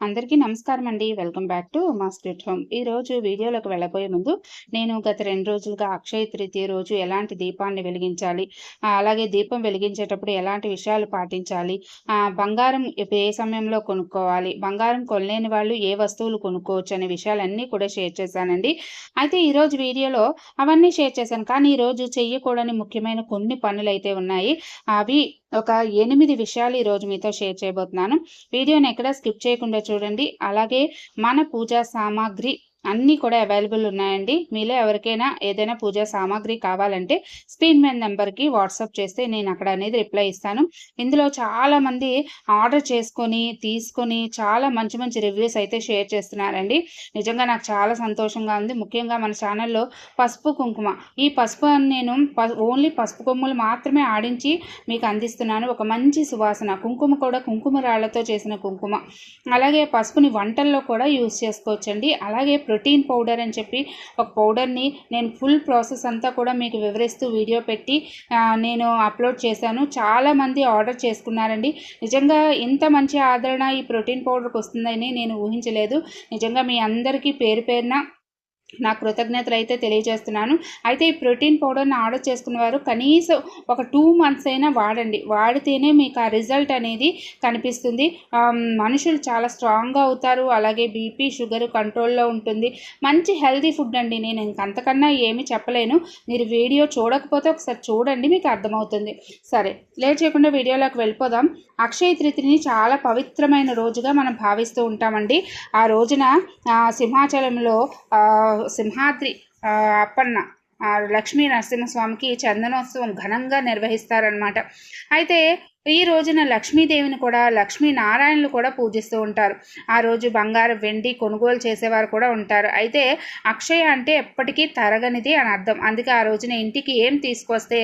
అందరికీ నమస్కారం అండి వెల్కమ్ బ్యాక్ టు మా స్క్రిట్ హోమ్. ఈ రోజు వీడియోలోకి వెళ్ళబోయే ముందు నేను గత రెండు రోజులుగా అక్షయ తృతీయ రోజు ఎలాంటి దీపాన్ని వెలిగించాలి? అలాగే దీపం వెలిగించేటప్పుడు ఎలాంటి విషయాలు పాటించాలి? బంగారం ఏ సమయంలో కొనుక్కోవాలి? బంగారం కొనలేని వాళ్ళు ఏ వస్తువులు కొనుక్కోవచ్చు అనే విషయాలన్నీ కూడా షేర్ చేశానండి. అయితే ఈరోజు వీడియోలో అవన్నీ షేర్ చేశాను. కానీ ఈరోజు చెయ్యకూడని ముఖ్యమైన కొన్ని పనులు అయితే ఉన్నాయి. అవి ఒక ఎనిమిది విషయాలు ఈరోజు మీతో షేర్ చేయబోతున్నాను. వీడియోని ఎక్కడ స్కిప్ చేయకుండా చూడండి. అలాగే మన పూజా సామాగ్రి అన్నీ కూడా అవైలబుల్ ఉన్నాయండి. మీలో ఎవరికైనా ఏదైనా పూజా సామాగ్రి కావాలంటే స్క్రీన్ మీద నెంబర్కి వాట్సాప్ చేస్తే నేను అక్కడ అనేది రిప్లై ఇస్తాను. ఇందులో చాలామంది ఆర్డర్ చేసుకొని తీసుకొని చాలా మంచి మంచి రివ్యూస్ అయితే షేర్ చేస్తున్నారండి. నిజంగా నాకు చాలా సంతోషంగా ఉంది. ముఖ్యంగా మన ఛానల్లో పసుపు కుంకుమ. ఈ పసుపు నేను ఓన్లీ పసుపు కొమ్ములు మాత్రమే ఆడించి మీకు అందిస్తున్నాను. ఒక మంచి సువాసన. కుంకుమ కూడా కుంకుమ రాళ్ళతో చేసిన కుంకుమ. అలాగే పసుపుని వంటల్లో కూడా యూస్ చేసుకోవచ్చండి. అలాగే ప్రోటీన్ పౌడర్ అని చెప్పి ఒక పౌడర్ని నేను ఫుల్ ప్రాసెస్ అంతా కూడా మీకు వివరిస్తూ వీడియో పెట్టి నేను అప్లోడ్ చేశాను. చాలామంది ఆర్డర్ చేసుకున్నారండి. నిజంగా ఇంత మంచి ఆదరణ ఈ ప్రోటీన్ పౌడర్కి వస్తుందని నేను ఊహించలేదు. నిజంగా మీ అందరికీ పేరు పేరున నా కృతజ్ఞతలు అయితే తెలియజేస్తున్నాను. అయితే ఈ ప్రోటీన్ పౌడర్ని ఆర్డర్ చేసుకున్న వారు కనీసం ఒక టూ మంత్స్ అయినా వాడండి. వాడితేనే మీకు ఆ రిజల్ట్ అనేది కనిపిస్తుంది. మనుషులు చాలా స్ట్రాంగ్గా అవుతారు. అలాగే బీపీ షుగర్ కంట్రోల్లో ఉంటుంది. మంచి హెల్తీ ఫుడ్ అండి. నేను ఇంకంతకన్నా ఏమి చెప్పలేను. మీరు వీడియో చూడకపోతే ఒకసారి చూడండి మీకు అర్థమవుతుంది. సరే లేట్ చేయకుండా వీడియోలోకి వెళ్ళిపోదాం. అక్షయ తృతిని చాలా పవిత్రమైన రోజుగా మనం భావిస్తూ ఉంటామండి. ఆ రోజున సింహాచలంలో సింహాద్రి అప్పన్న లక్ష్మీ నరసింహస్వామికి చందనోత్సవం ఘనంగా నిర్వహిస్తారనమాట అయితే ఈ రోజున లక్ష్మీదేవిని కూడా లక్ష్మీ నారాయణులు కూడా పూజిస్తూ ఉంటారు. ఆ రోజు బంగారు వెండి కొనుగోలు చేసేవారు కూడా ఉంటారు. అయితే అక్షయ అంటే ఎప్పటికీ తరగనిది అని అర్థం. అందుకే ఆ రోజున ఇంటికి ఏం తీసుకొస్తే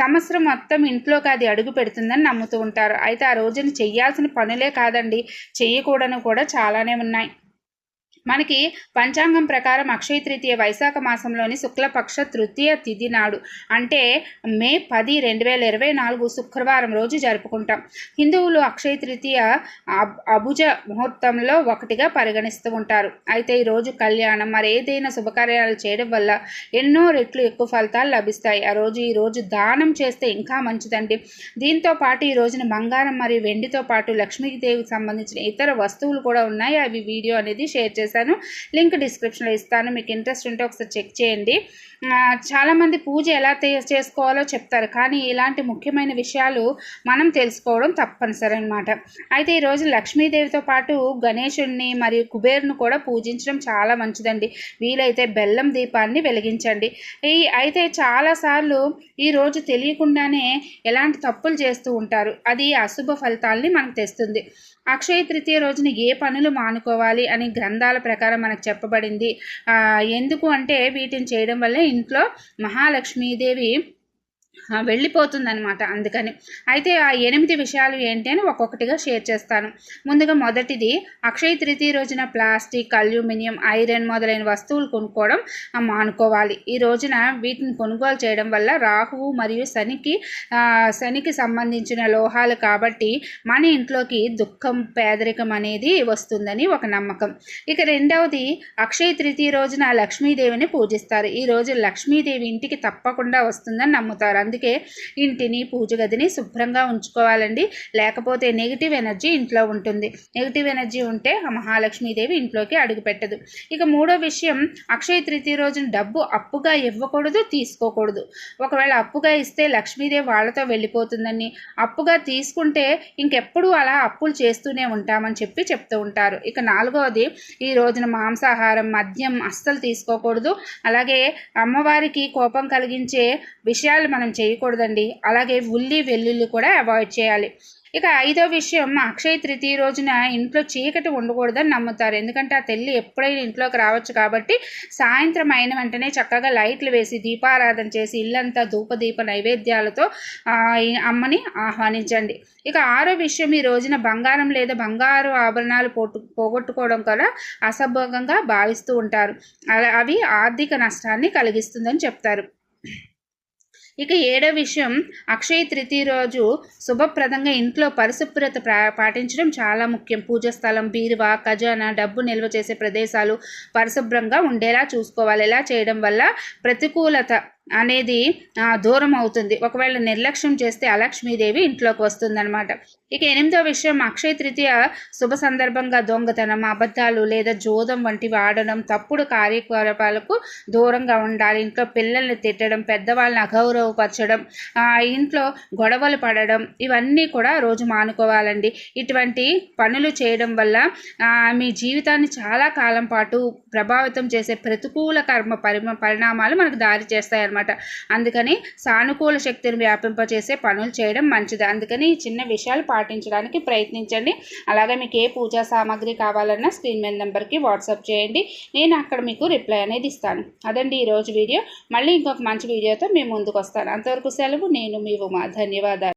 సంవత్సరం మొత్తం ఇంట్లోకి అది అడుగు పెడుతుందని నమ్ముతూ ఉంటారు. అయితే ఆ రోజున చెయ్యాల్సిన పనులే కాదండి. చేయకూడని కూడా చాలానే ఉన్నాయి. మనకి పంచాంగం ప్రకారం అక్షయ తృతీయ వైశాఖ మాసంలోని శుక్లపక్ష తృతీయ తిథి నాడు. అంటే మే పది రెండు వేల ఇరవై నాలుగు శుక్రవారం రోజు జరుపుకుంటాం. హిందువులు అక్షయ తృతీయ అభుజ ముహూర్తంలో ఒకటిగా పరిగణిస్తూ ఉంటారు. అయితే ఈరోజు కళ్యాణం మరి ఏదైనా శుభకార్యాలు చేయడం వల్ల ఎన్నో రెట్లు ఎక్కువ ఫలితాలు లభిస్తాయి. ఆ రోజు ఈ రోజు దానం చేస్తే ఇంకా మంచిదండి. దీంతో పాటు ఈ రోజున బంగారం మరియు వెండితో పాటు లక్ష్మీదేవికి సంబంధించిన ఇతర వస్తువులు కూడా ఉన్నాయి. అవి వీడియో అనేది షేర్ చేస్తాను చేశాను లింక్ డిస్క్రిప్షన్లో ఇస్తాను. మీకు ఇంట్రెస్ట్ ఉంటే ఒకసారి చెక్ చేయండి. చాలామంది పూజ ఎలా చేసుకోవాలో చెప్తారు. కానీ ఇలాంటి ముఖ్యమైన విషయాలు మనం తెలుసుకోవడం తప్పనిసరి అనమాట అయితే ఈరోజు లక్ష్మీదేవితో పాటు గణేషుడిని మరియు కుబేరును కూడా పూజించడం చాలా మంచిదండి. వీలైతే బెల్లం దీపాన్ని వెలిగించండి. ఈ అయితే చాలాసార్లు ఈరోజు తెలియకుండానే ఎలాంటి తప్పులు చేస్తూ ఉంటారు. అది అశుభ ఫలితాలని మనకు తెస్తుంది. అక్షయ తృతీయ రోజున ఏ పనులు మానుకోవాలి అని గ్రంథాల ప్రకారం మనకు చెప్పబడింది. ఎందుకు అంటే వీటిని చేయడం వల్ల ఇంట్లో మహాలక్ష్మీదేవి వెళ్ళిపోతుందనమాట అందుకని. అయితే ఆ ఎనిమిది విషయాలు ఏంటి అని ఒక్కొక్కటిగా షేర్ చేస్తాను. ముందుగా మొదటిది అక్షయ తృతీయ రోజున ప్లాస్టిక్ అల్యూమినియం ఐరన్ మొదలైన వస్తువులు కొనుక్కోవడం మానుకోవాలి. ఈ రోజున వీటిని కొనుగోలు చేయడం వల్ల రాహువు మరియు శనికి శనికి సంబంధించిన లోహాలు కాబట్టి మన ఇంట్లోకి దుఃఖం పేదరికం అనేది వస్తుందని ఒక నమ్మకం. ఇక రెండవది అక్షయ తృతీయ రోజున లక్ష్మీదేవిని పూజిస్తారు. ఈ రోజు లక్ష్మీదేవి ఇంటికి తప్పకుండా వస్తుందని నమ్ముతారు. అందుకే ఇంటిని పూజ గదిని శుభ్రంగా ఉంచుకోవాలండి. లేకపోతే నెగిటివ్ ఎనర్జీ ఇంట్లో ఉంటుంది. నెగిటివ్ ఎనర్జీ ఉంటే ఆ మహాలక్ష్మీదేవి ఇంట్లోకి అడుగుపెట్టదు. ఇక మూడో విషయం అక్షయ తృతీయ రోజున డబ్బు అప్పుగా ఇవ్వకూడదు తీసుకోకూడదు. ఒకవేళ అప్పుగా ఇస్తే లక్ష్మీదేవి వాళ్ళతో వెళ్ళిపోతుందని అప్పుగా తీసుకుంటే ఇంకెప్పుడు అలా అప్పులు చేస్తూనే ఉంటామని చెప్పి చెప్తూ ఉంటారు. ఇక నాలుగవది ఈ రోజున మాంసాహారం మద్యం అస్సలు తీసుకోకూడదు. అలాగే అమ్మవారికి కోపం కలిగించే విషయాలు మనం చేయకూడదండి. అలాగే ఉల్లి వెల్లుల్లి కూడా అవాయిడ్ చేయాలి. ఇక ఐదో విషయం అక్షయ తృతీయ రోజున ఇంట్లో చీకటి ఉండకూడదని నమ్ముతారు. ఎందుకంటే ఆ తల్లి ఎప్పుడైనా ఇంట్లోకి రావచ్చు కాబట్టి సాయంత్రం అయిన వెంటనే చక్కగా లైట్లు వేసి దీపారాధన చేసి ఇల్లంతా ధూపదీప నైవేద్యాలతో అమ్మని ఆహ్వానించండి. ఇక ఆరో విషయం ఈ రోజున బంగారం లేదా బంగారు ఆభరణాలు పోటు పోగొట్టుకోవడం కూడా అసభ్యంగా భావిస్తూ ఉంటారు. అవి ఆర్థిక నష్టాన్ని కలిగిస్తుందని చెప్తారు. ఇక ఏడో విషయం అక్షయ తృతీయ రోజు శుభప్రదంగా ఇంట్లో పరిశుభ్రత పాటించడం చాలా ముఖ్యం. పూజ స్థలం బీరువా ఖజానా డబ్బు నిల్వ చేసే ప్రదేశాలు పరిశుభ్రంగా ఉండేలా చూసుకోవాలి. ఇలా చేయడం వల్ల ప్రతికూలత అనేది దూరం అవుతుంది. ఒకవేళ నిర్లక్ష్యం చేస్తే అలక్ష్మీదేవి ఇంట్లోకి వస్తుందన్నమాట. ఇక ఎనిమిదో విషయం అక్షయ తృతీయ శుభ సందర్భంగా దొంగతనం అబద్ధాలు లేదా జోదం వంటివి ఆడడం తప్పుడు కార్యకలాపాలకు దూరంగా ఉండాలి ఇంట్లో పిల్లల్ని తిట్టడం పెద్దవాళ్ళని అగౌరవపరచడం ఇంట్లో గొడవలు పడడం ఇవన్నీ కూడా రోజు మానుకోవాలండి. ఇటువంటి పనులు చేయడం వల్ల మీ జీవితాన్ని చాలా కాలం పాటు ప్రభావితం చేసే ప్రతికూల కర్మ పరిమ పరిణామాలు మనకు దారి చేస్తాయన్నమాట. అనమాట అందుకని సానుకూల శక్తిని వ్యాపింపచేసే పనులు చేయడం మంచిది. అందుకని ఈ చిన్న విషయాలు పాటించడానికి ప్రయత్నించండి. అలాగే మీకు ఏ పూజా సామాగ్రి కావాలన్నా స్క్రీన్ మీద నెంబర్కి వాట్సాప్ చేయండి. నేను అక్కడ మీకు రిప్లై అనేది ఇస్తాను. అదండి ఈరోజు వీడియో. మళ్ళీ ఇంకొక మంచి వీడియోతో మేము ముందుకు వస్తాను అంతవరకు సెలవు. నేను మీ ఉమా. ధన్యవాదాలు.